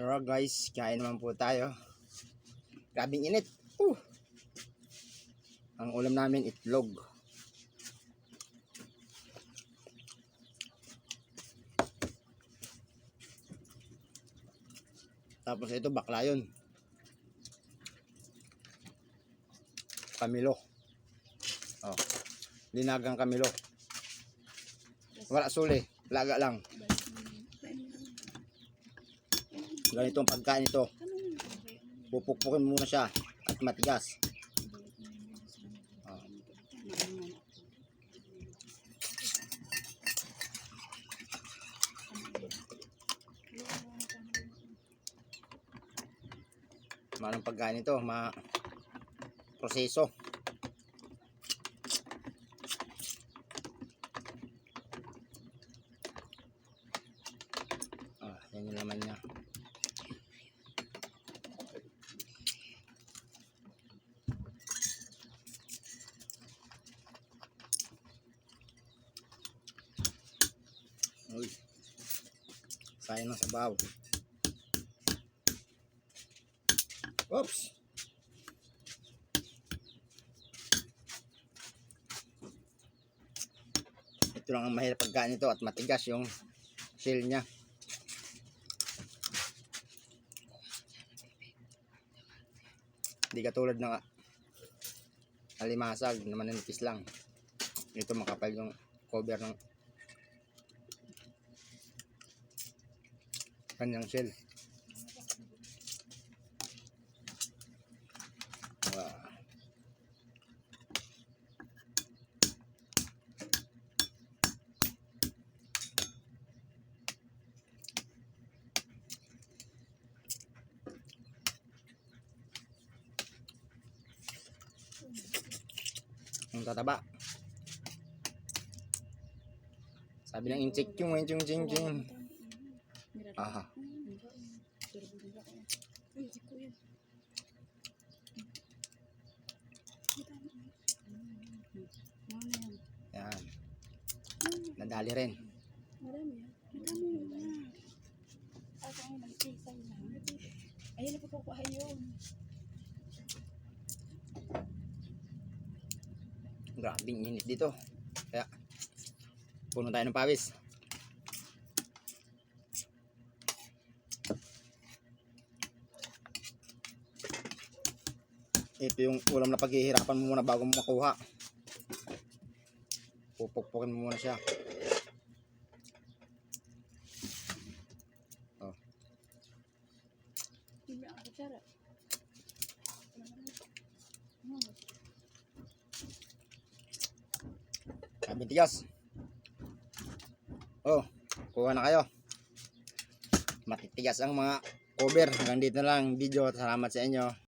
Tara guys, kain naman po tayo. Grabing init. Uh. Ang ulam namin itlog. Tapos ito bakla yun. Kamilo. Oh. Linagang kamilo. Wala suli, laga lang. Ganitong pagkain ito. Pupukpukin muna siya at matigas. Oh. Manong pagkain ito, ma proseso. Ah, yan yung laman niya. Uy. Sayang ng sabaw. Oops. Ito lang ang mahirap pagkain nito at matigas yung shell niya. Hindi katulad ng alimasag na mananipis lang. Ito makapal yung cover ng kanyang shell. Wow. Ang tataba. Sabi ng inchik yung yung yung yung. Aha. Yan. Nadali rin. Ayun na po kukuha yun. Grabing init dito. Kaya, puno tayo ng pawis. Ito yung ulam na paghihirapan mo muna bago mo makuha. Pupukpukin mo muna siya. Oh, sabi tigas. Oh, kuha na kayo. Matitigas ang mga cover. Hanggang dito lang ang video. Salamat sa inyo.